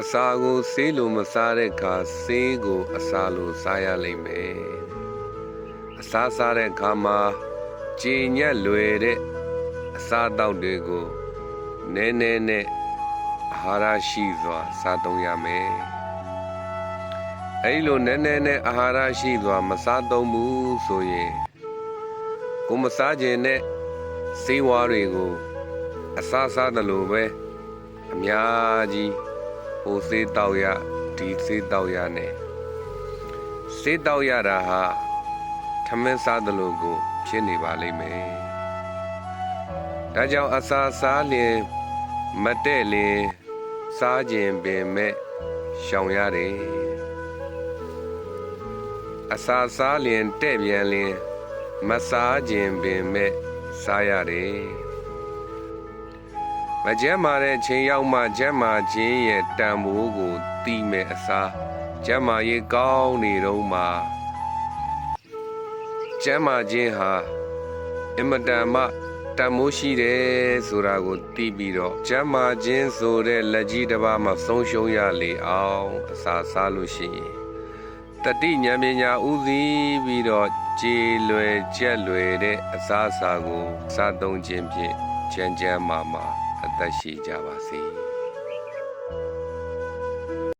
အစာကိုဆေးလိုမစားတဲ့အခါဆေးကို အစာလိုစားရလိမ့်မယ်အစာစားတဲ့အခါမှာကြည်ညက်လွယ်တဲ့အစာတောက်တွေကိုနည်းနည်းနဲ့အာဟာရရှိစွာ စားသုံးရမယ်အဲဒီလိုနည်းနည်းနဲ့အာဟာရရှိစွာ မစားသုံးဘူးဆိုရင်ကိုမစားခြင်းနဲ့ဆေးဝါးတွေကို အစားစားတယ်လို့ပဲအများကြီး ဟိုစေးတောက်ရဒီစေးတောက်ရနဲ့စေးတောက်ရတာဟာထမင်းစားတယ်လို့ကို ဖြစ်နေပါလိမ့်မယ်ဒါကြောင့်အစာစားလျင်မတဲ့လျင်စားခြင်းပင်မဲ့ရှောင်ရတယ်အစာစားလျင်တဲ့ပြန်လျင်မစားခြင်းပင်မဲ့စားရတယ် မကျမ်းမာတဲ့ချိန်ရောက်မှကျမ်းမာခြင်းရဲ့တန်ဖိုးကိုသိမဲ့အစားကျမ်းမာရေးကောင်းနေတော့မှကျမ်းမာခြင်းဟာအင်မတန်မှတန်မိုးရှိတယ်ဆိုတာကိုသိပြီးတော့ကျမ်းမာခြင်းဆိုတဲ့လက်ကြီးတစ်ပါးမှာဆုံးရှုံးရလေအောင်အစာစားလို့ရှိရင်တတိဉာဏ်ပညာဥသိပြီးတော့ကြည်လွယ်ကြက်လွယ်တဲ့အစာအစာကိုစားသုံးခြင်းဖြင့်ကျမ်းကျမ်းမာမာ အသက်ရှိကြပါစေ။